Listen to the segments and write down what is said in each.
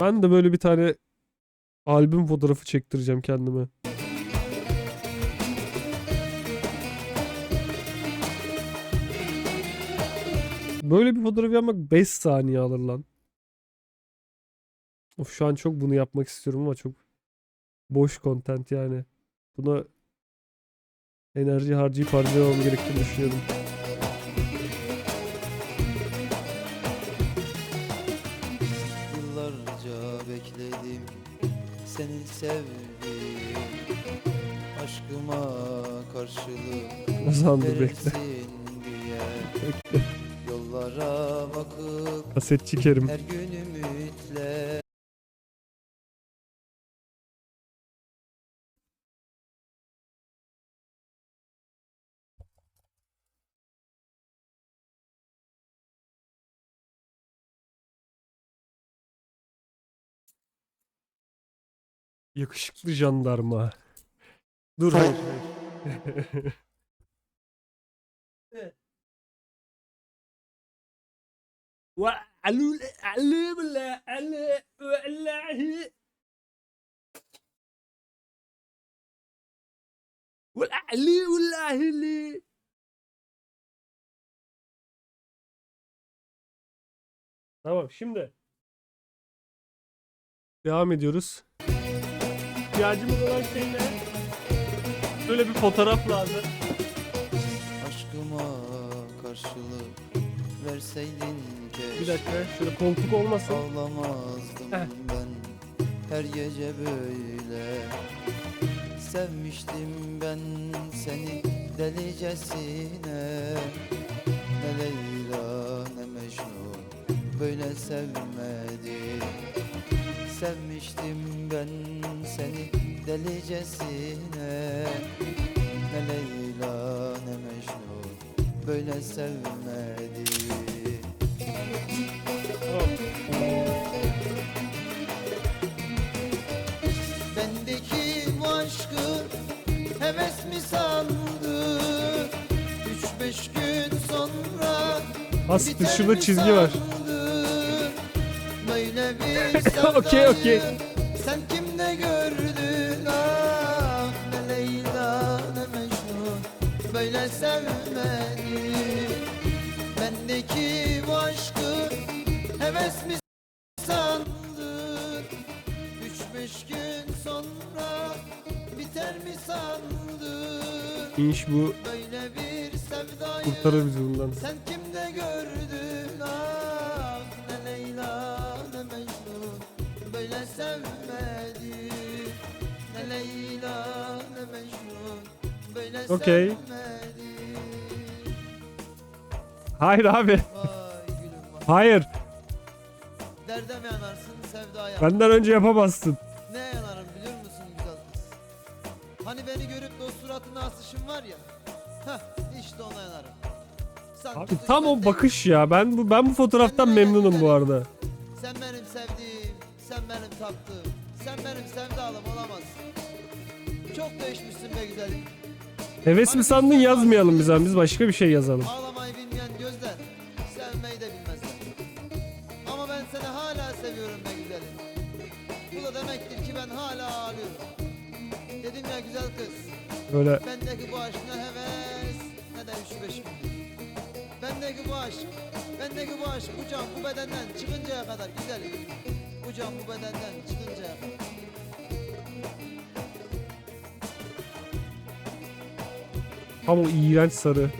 Ben de böyle bir tane albüm fotoğrafı çektireceğim kendime. Böyle bir fotoğraf yapmak 5 saniye alır lan. Of şu an çok bunu yapmak istiyorum ama çok boş content yani. Buna enerji harcayıp harcamam gerektiğini düşünüyorum. Seni sevdim Aşkıma karşılık dur bekle. Yollara bakıp Kasetçi Kerim. her gün ümitle Yakışıklı jandarma. Dur hayır. hayır. وعلول علم لا على والله والعلي والله اللي Tamam şimdi devam ediyoruz. İhtiyacımız olan şey ne? Böyle bir fotoğraf lazım. Aşkıma karşılık verseydin keşke Bir dakika şöyle koltuk olmasın. Ağlamazdım Heh. ben her gece böyle Sevmiştim ben seni delicesine Ne Leyla ne Mecnun böyle sevmedi Sevmiştim ben seni delicesine. Ne Leyla ne Mecnun böyle sevmedi. Bendeki bu aşkı heves mi sandı Üç beş gün sonra şurada mi çizgi var. Okey, okey. Sen kimde gördün? Ah Ne Leyla ne Mecnun Böyle sevmedi Bendeki bu aşkı heves mi sandın? Üç beş gün sonra biter mi sandın? İnş bu. Böyle bir sevdayı kurtarır bizi bundan. sen Okey. Hayır abi. Hayır. Derde mi yanarsın sevdaya Benden önce yapamazsın. Ne yanarım biliyor musun güzel kız Hani beni görüp de o suratına asışın var ya Heh işte ona yanarım Sanki Abi tam o bakış ya. Ben bu ben bu fotoğraftan memnunum bu arada. Sen benim sevdiğim, sen benim taptığım, sen benim sevdalım olamazsın. Çok değişmişsin be güzelim. Heves mi sandın yazmayalım biz abi. Biz başka bir şey yazalım. Ağlamayı bilmeyen gözler, sevmeyi de bilmezler. Ama ben seni hala seviyorum be güzelim. Bu da demektir ki ben hala ağlıyorum. Dedim ya güzel kız, Böyle bendeki bu aşk ne heves ne de üç beş. Bendeki bu aşk, bendeki bu aşk bu can bu bedenden çıkıncaya kadar güzelim. Bu can bu bedenden çıkıncaya kadar. Tam o iğrenç sarı.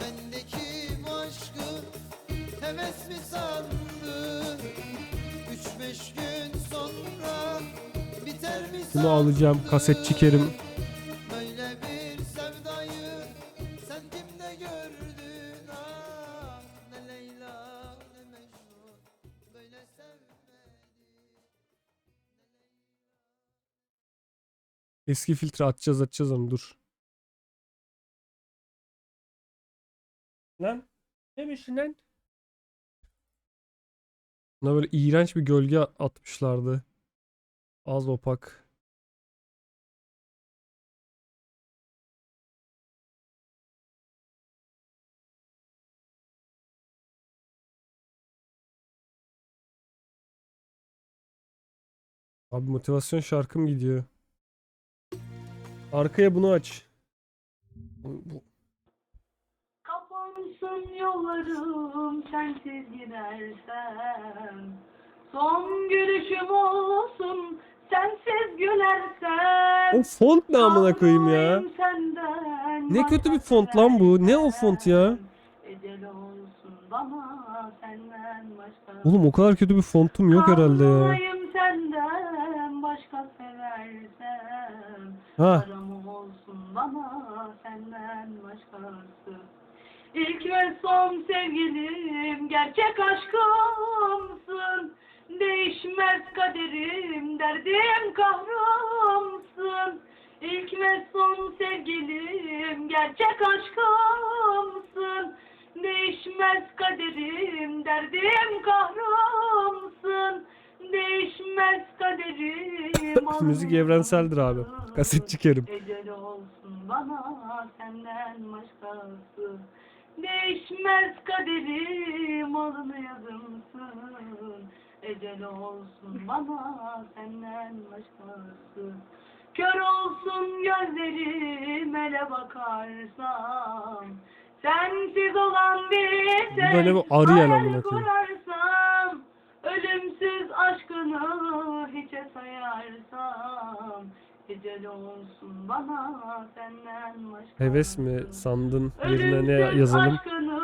Bendeki bu aşkı heves Eski filtre atacağız atacağız onu dur. Lan demiş lan. Buna böyle iğrenç bir gölge atmışlardı. Az opak. Abi motivasyon şarkım gidiyor. Arkaya bunu aç. Bu- bu- Kapansın yollarım sensiz gidersem Son gülüşüm olsun sensiz gülersem O font ne amına koyayım ya? Ne kötü bir font lan bu. Ne o font ya? Oğlum o kadar kötü bir fontum yok herhalde ya. Ha. İlk ve son sevgilim gerçek aşkımsın Değişmez kaderim derdim kahrımsın İlk ve son sevgilim gerçek aşkımsın Değişmez kaderim derdim kahrımsın Değişmez kaderim Müzik evrenseldir abi. Kasetçi Kerim. Ecel olsun. Bana senden başkası Değişmez kaderim alın yazımsın Ecel olsun bana senden başkası. Kör olsun gözlerim ele bakarsam Sensiz olan bir da ne bu? Arı hayal amına bana senden başka Heves mi sandın yerine ne yazalım? aşkını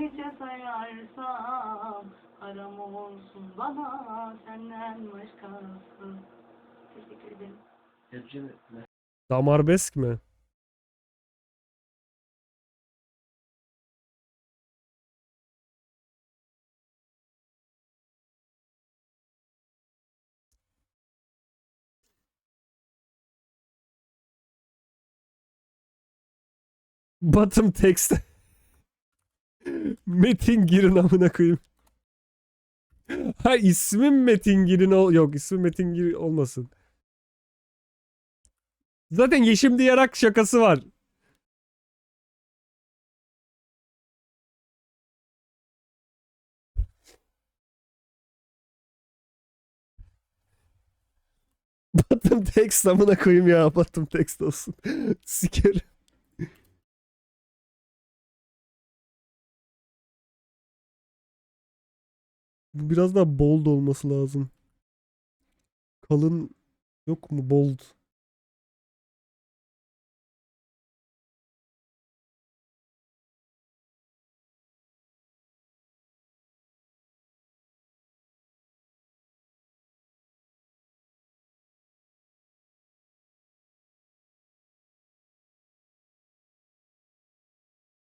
hiçe sayarsam Haram olsun bana senden başkası Teşekkür ederim. Damarbesk mi? Bottom text. Metin Girin amına koyayım. Ha ismim Metin Girin ol yok ismim Metin Girin olmasın. Zaten Yeşim Diyarak şakası var. Bottom text amına koyayım ya. Bottom text olsun. Sikerim. Bu biraz daha bold olması lazım. Kalın yok mu bold?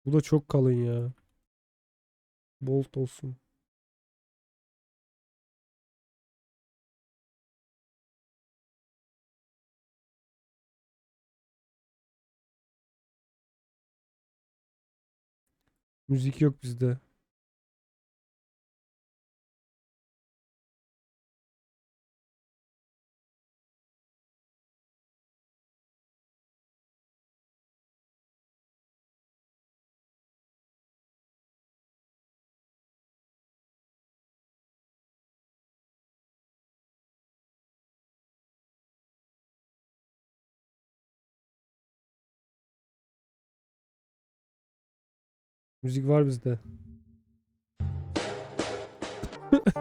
Bu da çok kalın ya. Bold olsun. Müzik yok bizde. Müzik var bizde.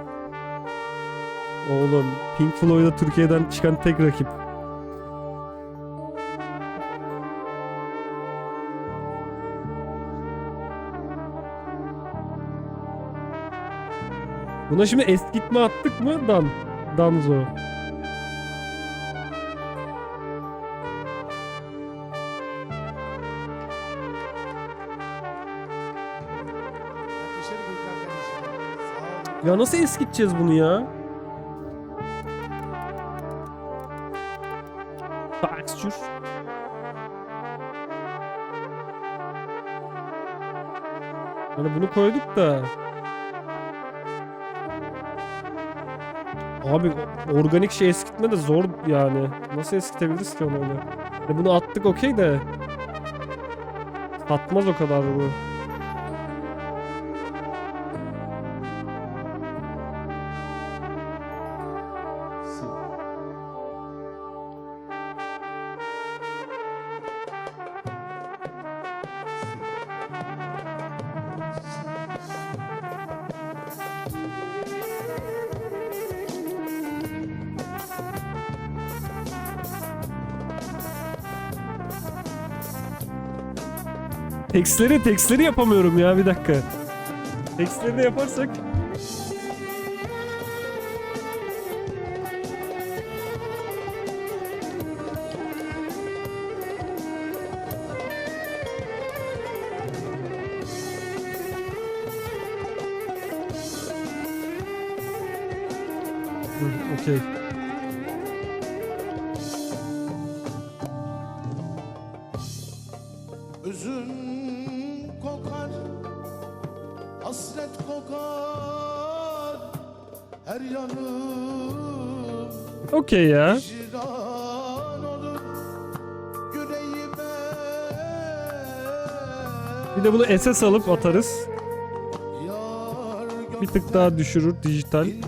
Oğlum Pink Floyd'a Türkiye'den çıkan tek rakip. Buna şimdi eskitme attık mı? Dan. Danzo. Ya nasıl eskiteceğiz bunu ya? Texture. Hani bunu koyduk da. Abi organik şey eskitme de zor yani. Nasıl eskitebiliriz ki onu öyle? E bunu attık okey de. Satmaz o kadar bu. Tekstleri tekstleri yapamıyorum ya bir dakika. Tekstleri de yaparsak. Okey. Okey ya. Bir de bunu SS alıp atarız. Bir tık daha düşürür dijital. ince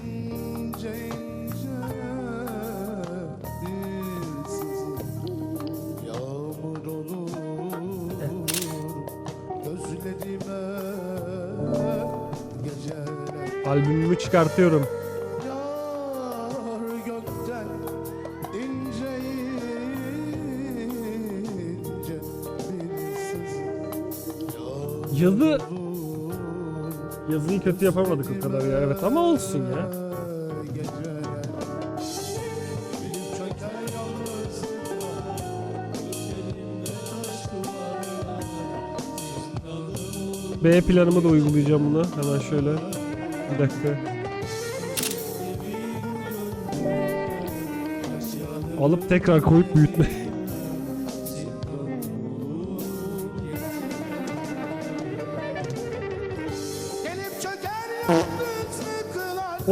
ince Yazı yazıyı kötü yapamadık o kadar ya. Evet ama olsun ya. B planımı da uygulayacağım bunu. Hemen şöyle. Bir dakika. Alıp tekrar koyup büyütme.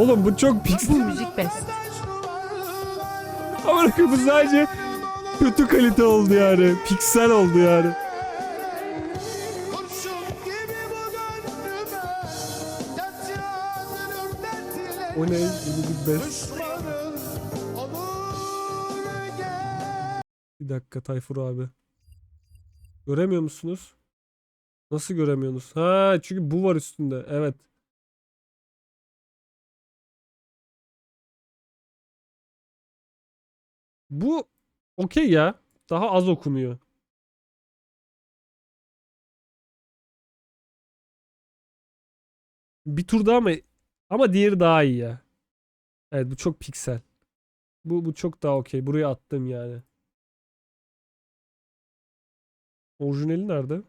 Oğlum bu çok piksel. Müzik best. Ama bu sadece kötü kalite oldu yani. Piksel oldu yani. Bu O ne? Bir best. Bir dakika Tayfur abi. Göremiyor musunuz? Nasıl göremiyorsunuz? Ha çünkü bu var üstünde. Evet. Bu okey ya. Daha az okunuyor. Bir tur daha mı? Ama diğeri daha iyi ya. Evet bu çok piksel. Bu bu çok daha okey. Buraya attım yani. Orijinali nerede?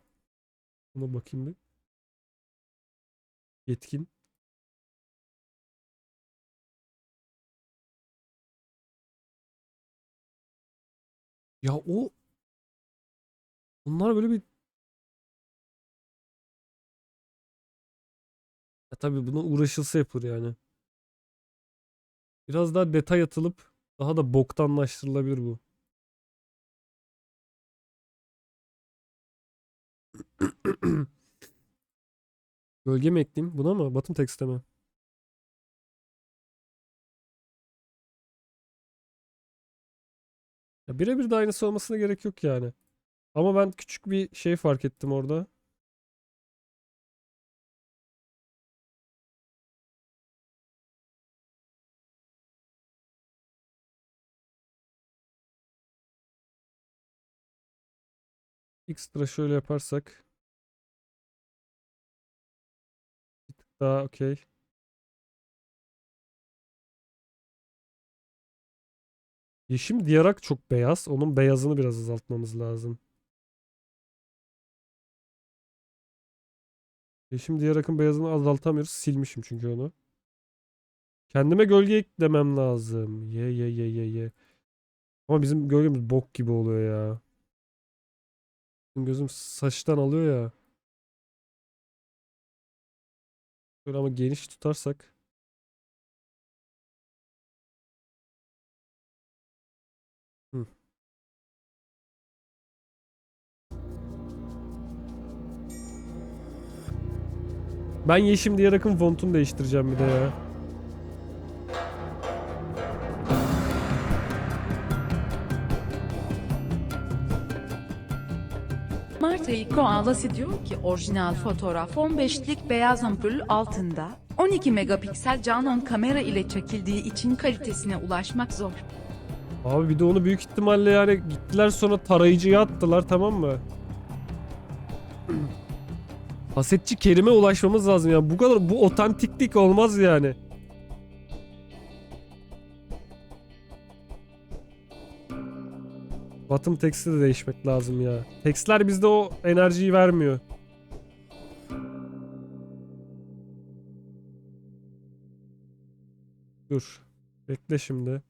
Ona bakayım bir. Yetkin. Ya o Bunlar böyle bir Ya tabii buna uğraşılsa yapılır yani. Biraz daha detay atılıp daha da boktanlaştırılabilir bu. Gölge mi ekleyeyim? Buna mı? Bottom text'e mi? Birebir de aynısı olmasına gerek yok yani. Ama ben küçük bir şey fark ettim orada. Ekstra şöyle yaparsak. Bir tık daha okey. Yeşim Diyarak çok beyaz. Onun beyazını biraz azaltmamız lazım. Yeşim Diyarak'ın beyazını azaltamıyoruz. Silmişim çünkü onu. Kendime gölge eklemem lazım. Ye ye ye ye ye. Ama bizim gölgemiz bok gibi oluyor ya. Benim gözüm saçtan alıyor ya. Böyle ama geniş tutarsak. Ben Yeşim Diyarok'un fontunu değiştireceğim bir de ya. Marta Koalası diyor ki orijinal fotoğraf 15'lik beyaz ampul altında 12 megapiksel Canon kamera ile çekildiği için kalitesine ulaşmak zor. Abi bir de onu büyük ihtimalle yani gittiler sonra tarayıcıya attılar tamam mı? Hasetçi Kerim'e ulaşmamız lazım ya. Bu kadar bu otantiklik olmaz yani. Bottom text'i de değişmek lazım ya. Text'ler bizde o enerjiyi vermiyor. Dur. Bekle şimdi.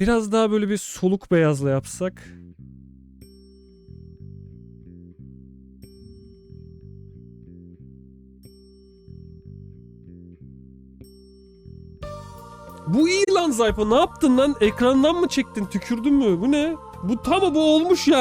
Biraz daha böyle bir soluk beyazla yapsak. Bu iyi lan Zaypo. Ne yaptın lan? Ekrandan mı çektin? Tükürdün mü? Bu ne? Bu tam bu olmuş ya.